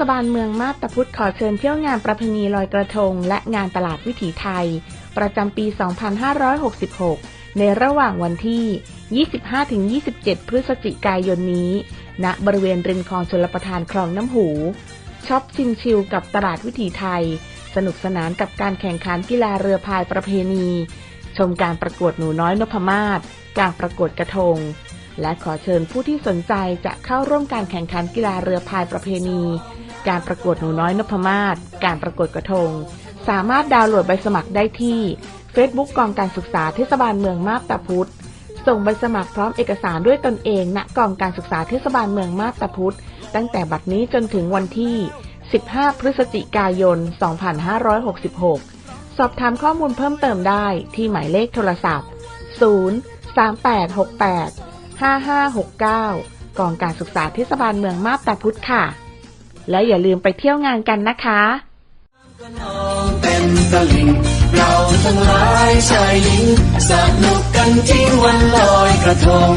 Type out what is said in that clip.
ศบาลเมืองมาบตาพุธขอเชิญเที่ยวงานประเพณีลอยกระทง และงานตลาดวิถีไทย ประจำปี 2566 ในระหว่างวันที่ 25-27 พฤศจิกายนนี้ ณ บริเวณริมคลองชลประทานคลองน้ำหู ช็อปชิมชิลกับตลาดวิถีไทย สนุกสนานกับการแข่งขันกีฬาเรือพายประเพณี ชมการประกวดหนูน้อยนพมาศ การประกวดกระทงและขอเชิญผู้ที่สนใจจะเข้าร่วมการแข่งขันกีฬาเรือพายประเพณี การประกวดหนูน้อยนพมาศ การประกวดกระทง สามารถดาวน์โหลดใบสมัครได้ที่ Facebook กองการศึกษาเทศบาลเมืองมาบตาพุธ ส่งใบสมัครพร้อมเอกสารด้วยตนเองณกองการศึกษาเทศบาลเมืองมาบตาพุธ ตั้งแต่บัดนี้จนถึงวันที่ 15 พฤศจิกายน 2566 สอบถามข้อมูลเพิ่มเติมได้ที่หมายเลขโทรศัพท์ 0 3 8 6 8 5569 กองการศึกษาเทศบาลเมืองมาบตาพุธค่ะ และอย่าลืมไปเที่ยวงานกันนะคะก็นองเต็มตลิ่งเราทั้งหลายชายหญิงสนุกกันที่วันลอยกระทง